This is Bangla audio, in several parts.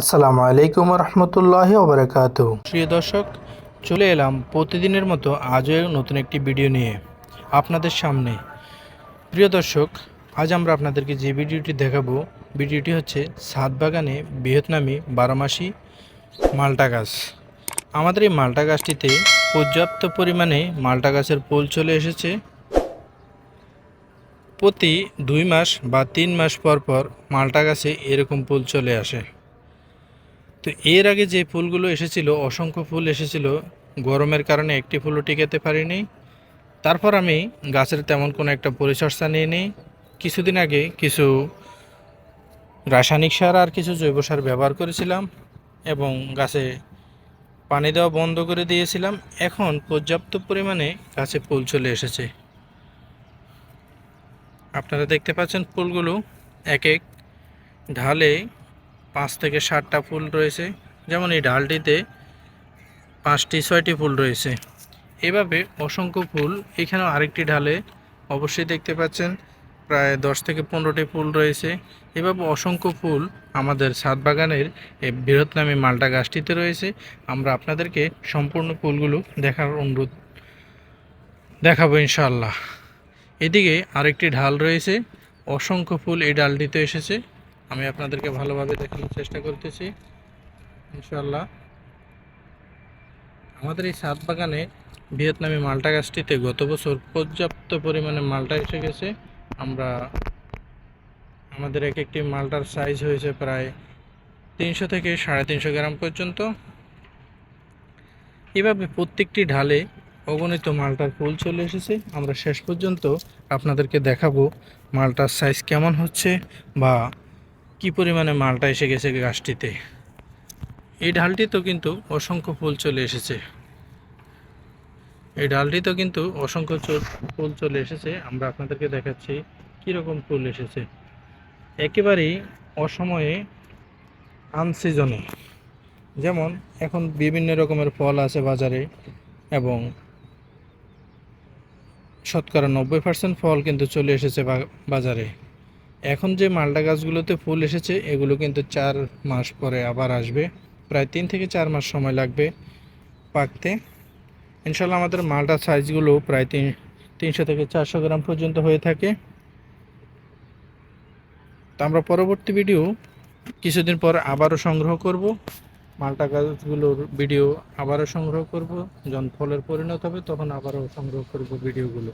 আসসালামু আলাইকুম রহমতুল্লাহ ওবরাকাত প্রিয় দর্শক, চলে এলাম প্রতিদিনের মতো আজও নতুন একটি ভিডিও নিয়ে আপনাদের সামনে। প্রিয় দর্শক, আজ আমরা আপনাদেরকে যে ভিডিওটি দেখাবো, ভিডিওটি হচ্ছে সাত বাগানে ভিয়েতনামি বারোমাসি মালটা গাছ। আমাদের এই মালটা গাছটিতে পর্যাপ্ত পরিমাণে মালটা গাছের পোল চলে এসেছে। প্রতি দুই মাস বা তিন মাস পর পর মালটা গাছে এরকম ফুল চলে আসে। তো এর আগে যে ফুলগুলো এসেছিল, অসংখ্য ফুল এসেছিল, গরমের কারণে একটি ফুলও টিকাতে পারিনি। তারপর আমি গাছের তেমন কোনো একটা পরিচর্যা নিয়ে নিই। কিছুদিন আগে কিছু রাসায়নিক সার আর কিছু জৈব সার ব্যবহার করেছিলাম এবং গাছে পানি দেওয়া বন্ধ করে দিয়েছিলাম। এখন পর্যাপ্ত পরিমাণে গাছে ফুল চলে এসেছে। আপনারা দেখতে পাচ্ছেন ফুলগুলো এক এক ঢালে পাঁচ থেকে ষাটটা ফুল রয়েছে। যেমন এই ডালটিতে পাঁচটি, ছয়টি ফুল রয়েছে। এভাবে অসংখ্য ফুল এখানেও আরেকটি ঢালে অবশ্যই দেখতে পাচ্ছেন, প্রায় দশ থেকে পনেরোটি ফুল রয়েছে। এভাবে অসংখ্য ফুল আমাদের ছাদ বাগানের এই বৃহৎনামী মালটা গাছটিতে রয়েছে। আমরা আপনাদেরকে সম্পূর্ণ ফুলগুলো দেখার অনুরোধ দেখাবো ইনশাআল্লাহ। এদিকে আরেকটি ঢাল রয়েছে। অসংখ্য ফুল এই ডালটিতে এসেছে। আমি আপনাদেরকে ভালোভাবে দেখানোর চেষ্টা করতেছি ইনশাল্লাহ আমাদের এই ছাদ বাগানে ভিয়েতনামি মালটা গাছটিতে গত বছর পর্যাপ্ত পরিমাণে মালটা এসে গেছে। আমরা, আমাদের এক একটি মালটার সাইজ হয়েছে প্রায় তিনশো থেকে সাড়ে তিনশো গ্রাম পর্যন্ত। এভাবে প্রত্যেকটি ঢালে অগণিত মালটার ফুল চলে এসেছে। আমরা শেষ পর্যন্ত আপনাদেরকে দেখাবো মালটার সাইজ কেমন হচ্ছে বা কি পরিমাণে মালটা এসে গেছে গাছটিতে? এই ডালটিতেও কিন্তু অসংখ্য ফুল চলে এসেছে। এই ডালটিতেও কিন্তু অসংখ্য ফুল চলে এসেছে। আমরা আপনাদেরকে দেখাচ্ছি কীরকম ফুল এসেছে। একেবারেই অসময়ে আনসিজনে যেমন এখন বিভিন্ন রকমের ফল আছে বাজারে এবং শতকরা নব্বই পার্সেন্ট ফল কিন্তু চলে এসেছে বাজারে। এখন যে মালটা গাছগুলোতে ফুল এসেছে, এগুলো কিন্তু চার মাস পরে আবার আসবে। প্রায় তিন থেকে চার মাস সময় লাগবে পাকতে। ইনশাল্লাহ আমাদের মালটা সাইজগুলো প্রায় তিন, তিনশো থেকে চারশো গ্রাম পর্যন্ত হয়ে থাকে। তো আমরা পরবর্তী ভিডিও কিছুদিন পর আবারও সংগ্রহ করব। মালটা গাছগুলোর ভিডিও আবারও সংগ্রহ করব। যখন ফলের পরিণত হবে, তখন আবারও সংগ্রহ করব ভিডিওগুলো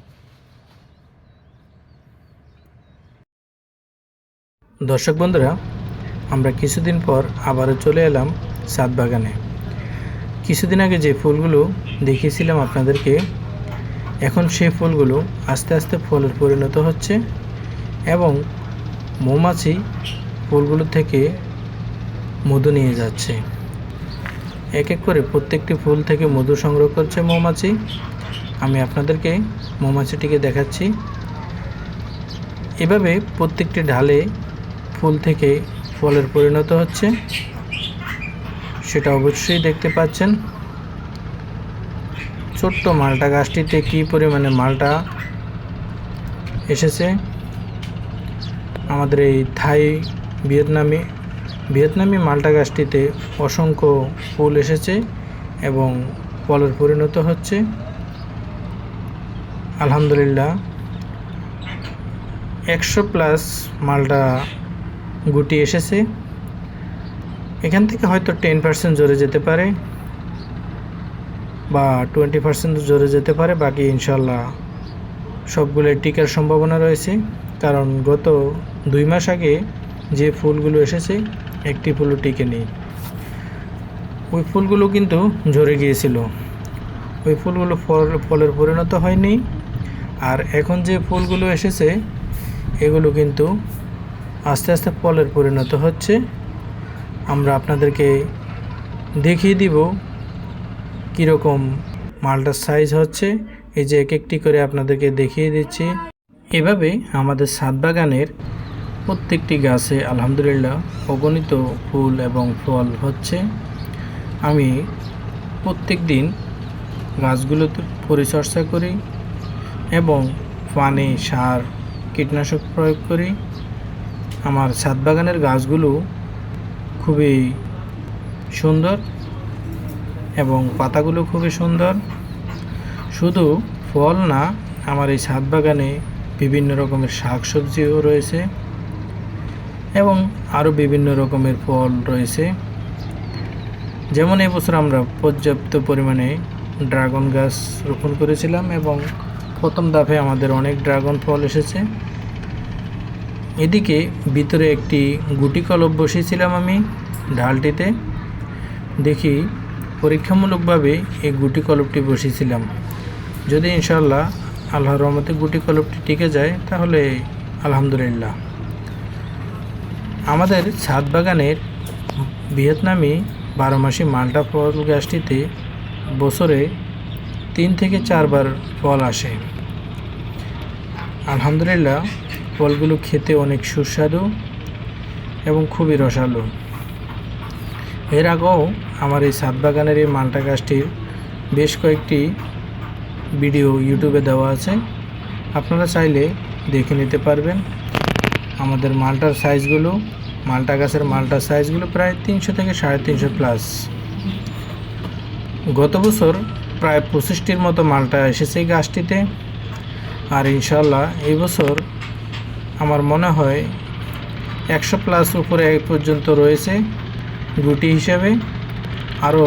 দর্শক বন্ধুরা, আমরা কিছুদিন পর আবারও চলে এলাম সাত বাগানে। কিছুদিন আগে যে ফুলগুলো দেখিয়েছিলাম আপনাদেরকে, এখন সেই ফুলগুলো আস্তে আস্তে ফলের পরিণত হচ্ছে এবং মৌমাছি ফুলগুলো থেকে মধু নিয়ে যাচ্ছে। এক এক করে প্রত্যেকটি ফুল থেকে মধু সংগ্রহ করছে মৌমাছি। আমি আপনাদেরকে মৌমাছিটিকে দেখাচ্ছি। এভাবে প্রত্যেকটি ঢালে ফুল থেকে ফলের পরিণত হচ্ছে। সেটা অবশ্যই দেখতে পাচ্ছেন। ছোট্ট মালটা, গাছটিতে কী পরিমাণে মালটা এসেছে? আমাদের এই থাই ভিয়েতনামি ভিয়েতনামি মালটা গাছটিতে অসংখ্য ফুল এসেছে এবং ফলের পরিণত হচ্ছে। আলহামদুলিল্লাহ। একশো প্লাস মালটা গুটি এসেছে। এখান থেকে হয়তো টেন পার্সেন্ট জোরে যেতে পারে বা টোয়েন্টি পার্সেন্ট জোরে যেতে পারে। বাকি ইনশাল্লাহ সবগুলো টিকার সম্ভাবনা রয়েছে। কারণ গত দুই মাস আগে যে ফুলগুলো এসেছে, একটি ফুলও টিকে নেই ওই ফুলগুলো কিন্তু ঝরে গিয়েছিল। ওই ফুলগুলো ফল, ফলের পরিণত হয়নি। আর এখন যে ফুলগুলো এসেছে, এগুলো কিন্তু আস্তে আস্তে ফলের পরিণত হচ্ছে। আমরা আপনাদেরকে দেখিয়ে দিব কীরকম মালটার সাইজ হচ্ছে। এই যে এক একটি করে আপনাদেরকে দেখিয়ে দিচ্ছি। এভাবে আমাদের ছাদ বাগানের প্রত্যেকটি গাছে আলহামদুলিল্লাহ অগণিত ফুল এবং ফল হচ্ছে। আমি প্রত্যেক দিন গাছগুলোতে পরিচর্যা করি এবং পানি সার কীটনাশক প্রয়োগ করি। আমার ছাদ বাগানের গাছগুলো খুবই সুন্দর এবং পাতাগুলো খুবই সুন্দর। শুধু ফল না, আমার এই ছাদ বাগানে বিভিন্ন রকমের শাকসবজিও রয়েছে এবং আরও বিভিন্ন রকমের ফল রয়েছে। যেমন এবছর আমরা পর্যাপ্ত পরিমাণে ড্রাগন গাছ রোপণ করেছিলাম এবং প্রথম দাফে আমাদের অনেক ড্রাগন ফল এসেছে। এদিকে ভিতরে একটি গুটি কলব বসিয়েছিলাম আমি ঢালটিতে দেখি পরীক্ষামূলকভাবে এই গুটি কলবটি বসিয়েছিলাম যদি ইনশাল্লাহ আল্লাহর রহমতে গুটি কলবটি টিকে যায়, তাহলে আলহামদুলিল্লাহ। আমাদের ছাদ বাগানের ভিয়েতনামি বারো মাসি মাল্টা ফল গাছটিতে বছরে তিন থেকে চারবার ফল আসে। আলহামদুলিল্লাহ ফলগুলো খেতে অনেক সুস্বাদু এবং খুবই রসালো। এর আগেও আমার এই ছাদ বাগানের এই মালটা গাছটির বেশ কয়েকটি ভিডিও ইউটিউবে দেওয়া আছে। আপনারা চাইলে দেখে নিতে পারবেন। আমাদের মালটার সাইজগুলো, মালটা গাছের মালটার সাইজগুলো প্রায় তিনশো থেকে সাড়ে তিনশো প্লাস। গত বছর প্রায় পঁচিশটির মতো মালটা এসেছে গাছটিতে। আর ইনশাল্লাহ এই বছর আমার মনে হয় একশো প্লাস উপরে এক পর্যন্ত রয়েছে গুটি হিসাবে। আরও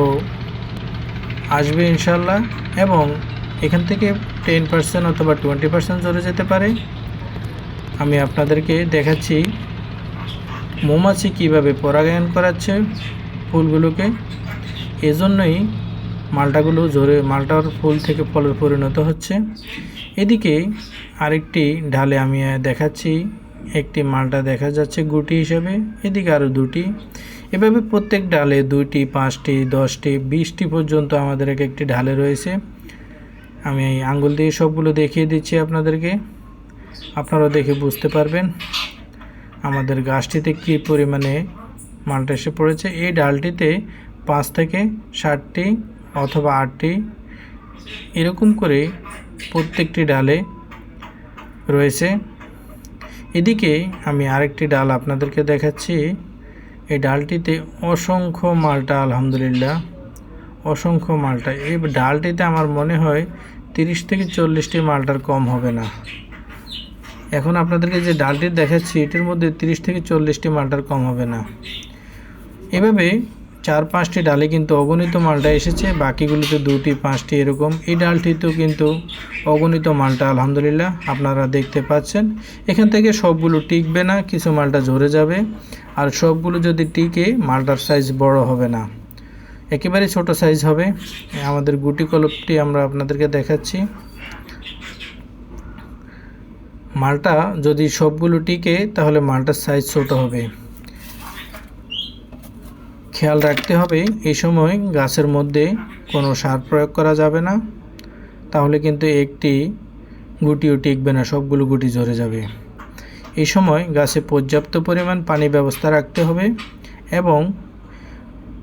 আসবে ইনশাল্লাহ এবং এখান থেকে টেন পার্সেন্ট অথবা টোয়েন্টি পার্সেন্ট জড়ে যেতে পারে। আমি আপনাদেরকে দেখাচ্ছি মৌমাছি কীভাবে পরাগায়ন করাচ্ছে ফুলগুলোকে। এজন্যই মালটাগুলো জোরে, মালটার ফুল থেকে ফলের পরিণত হচ্ছে। এদিকে আরেকটি ঢালে আমি দেখাচ্ছি। একটি মালটা দেখা যাচ্ছে গুটি হিসেবে, এদিকে আরও দুটি। এভাবে প্রত্যেক ডালে দুইটি, পাঁচটি, দশটি, বিশটি পর্যন্ত আমাদের এক একটি ঢালে রয়েছে। আমি এই আঙ্গুল দিয়ে সবগুলো দেখিয়ে দিচ্ছি আপনাদেরকে। আপনারাও দেখে বুঝতে পারবেন আমাদের গাছটিতে কী পরিমাণে মালটা এসে পড়েছে। এই ডালটিতে পাঁচ থেকে ষাটটি অথবা আটটি এরকম করে প্রত্যেকটি ডালে রয়েছে। এদিকে আমি আরেকটি ডাল আপনাদেরকে দেখাচ্ছি। এই ডালটিতে অসংখ্য মালটা, আলহামদুলিল্লাহ, অসংখ্য মালটা। এই ডালটিতে আমার মনে হয় তিরিশ থেকে চল্লিশটি মালটার কম হবে না। এখন আপনাদেরকে যে ডালটি দেখাচ্ছি, এটির মধ্যে তিরিশ থেকে চল্লিশটি মালটার কম হবে না। এভাবে চার পাঁচটি ডালে কিন্তু অগণিত মালটা এসেছে, বাকিগুলিতে দুটি, পাঁচটি এরকম। এই ডালটিতেও কিন্তু অগণিত মালটা, আলহামদুলিল্লাহ, আপনারা দেখতে পাচ্ছেন। এখান থেকে সবগুলো টিকবে না, কিছু মালটা ঝরে যাবে। আর সবগুলো যদি টিকে, মালটার সাইজ বড় হবে না। একেবারে ছোট সাইজ হবে। আমাদের গুটি কলপটি আমরা আপনাদেরকে দেখাচ্ছি। মালটা যদি সবগুলো টিকে, তাহলে মালটার সাইজ ছোট হবে। খেয়াল রাখতে হবে এই সময় গাছের মধ্যে কোনো সার প্রয়োগ করা যাবে না। তাহলে কিন্তু একটি গুটিও টিকবে না, সবগুলো গুটি ঝরে যাবে। এই সময় গাছে পর্যাপ্ত পরিমাণ পানি ব্যবস্থা রাখতে হবে এবং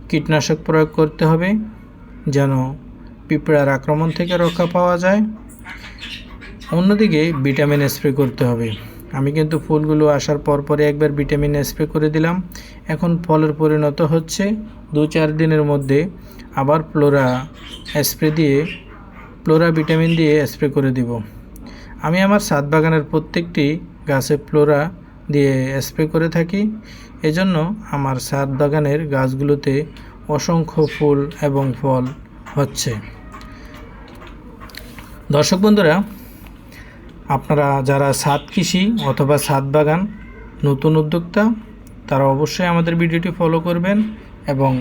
কীটনাশক প্রয়োগ করতে হবে যেন পিঁপড়ার আক্রমণ থেকে রক্ষা পাওয়া যায়। অন্যদিকে ভিটামিন স্প্রে করতে হবে। আমি কিন্তু ফুলগুলো আসার পর পরে একবার ভিটামিন স্প্রে করে দিলাম। এখন ফলের পরিণত হচ্ছে দু চার দিনের মধ্যে আবার ফ্লোরা স্প্রে দিয়ে, ফ্লোরা ভিটামিন দিয়ে স্প্রে করে দিব। আমি আমার সাত বাগানের প্রত্যেকটি গাছে ফ্লোরা দিয়ে স্প্রে করে থাকি। এজন্য আমার সাত বাগানের গাছগুলোতে অসংখ্য ফুল এবং ফল হচ্ছে। দর্শক বন্ধুরা আপনারা যারা ছাদ কৃষি অথবা ছাদ বাগান নতুন উদ্যোক্তা, তারা অবশ্যই আমাদের ভিডিওটি ফলো করবেন এবং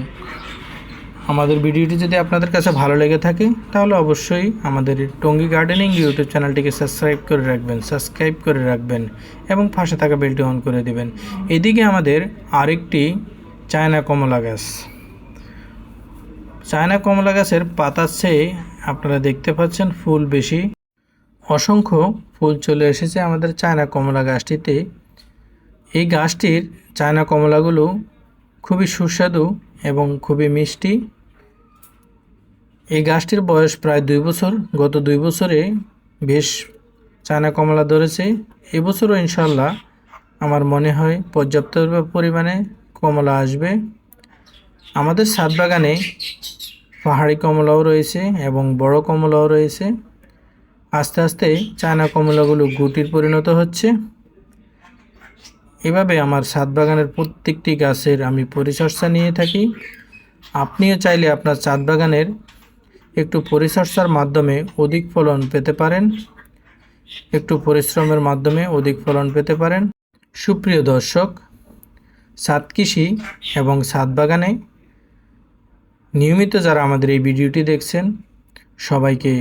আমাদের ভিডিওটি যদি আপনাদের কাছে ভালো লেগে থাকে, তাহলে অবশ্যই আমাদের টঙ্গি গার্ডেনিং ইউটিউব চ্যানেলটিকে সাবস্ক্রাইব করে রাখবেন সাবস্ক্রাইব করে রাখবেন এবং পাশে থাকা বেলটি অন করে দেবেন। এদিকে আমাদের আরেকটি চায়না কমলা গাছ। চায়না কমলা গাছের পাতার চেয়ে আপনারা দেখতে পাচ্ছেন ফুল বেশি। অসংখ্য ফুল চলে এসেছে আমাদের চায়না কমলা গাছটিতে। এই গাছটির চায়না কমলাগুলো খুবই সুস্বাদু এবং খুবই মিষ্টি। এই গাছটির বয়স প্রায় দুই বছর। গত দুই বছরে বেশ চায়না কমলা ধরেছে। এবছরও ইনশাল্লাহ আমার মনে হয় পর্যাপ্ত পরিমাণে কমলা আসবে। আমাদের ছাদ বাগানে পাহাড়ি কমলাও রয়েছে এবং বড় কমলাও রয়েছে। আস্তে আস্তে চায়না কমলাগুলো গুটির পরিণত হচ্ছে। এভাবে আমার ছাদ বাগানের প্রত্যেকটি গাছের আমি পরিচর্যা নিয়ে থাকি। আপনিও চাইলে আপনার ছাদ বাগানের একটু পরিচর্যার মাধ্যমে অধিক ফলন পেতে পারেন। একটু পরিশ্রমের মাধ্যমে অধিক ফলন পেতে পারেন। সুপ্রিয় দর্শক ছাদ কৃষি এবং ছাদ বাগানে নিয়মিত যারা আমাদের এই ভিডিওটি দেখছেন, সবাইকে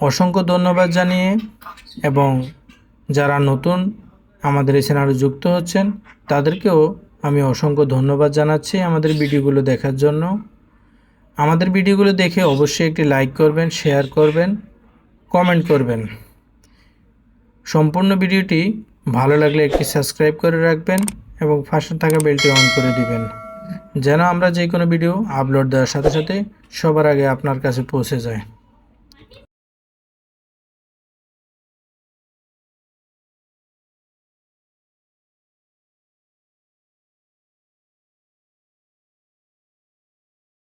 অসংখ্য ধন্যবাদ জানিয়ে এবং যারা নতুন আমাদের এই চ্যানেলে যুক্ত হচ্ছেন, তাদেরকেও আমি অসংখ্য ধন্যবাদ জানাচ্ছি আমাদের ভিডিওগুলো দেখার জন্য। আমাদের ভিডিওগুলো দেখে অবশ্যই একটি লাইক করবেন, শেয়ার করবেন, কমেন্ট করবেন। সম্পূর্ণ ভিডিওটি ভালো লাগলে একটি সাবস্ক্রাইব করে রাখবেন এবং পাশে থাকা বেলটি অন করে দিবেন, যেন আমরা যে কোনো ভিডিও আপলোড দেওয়ার সাথে সাথে সবার আগে আপনার কাছে পৌঁছে যায়।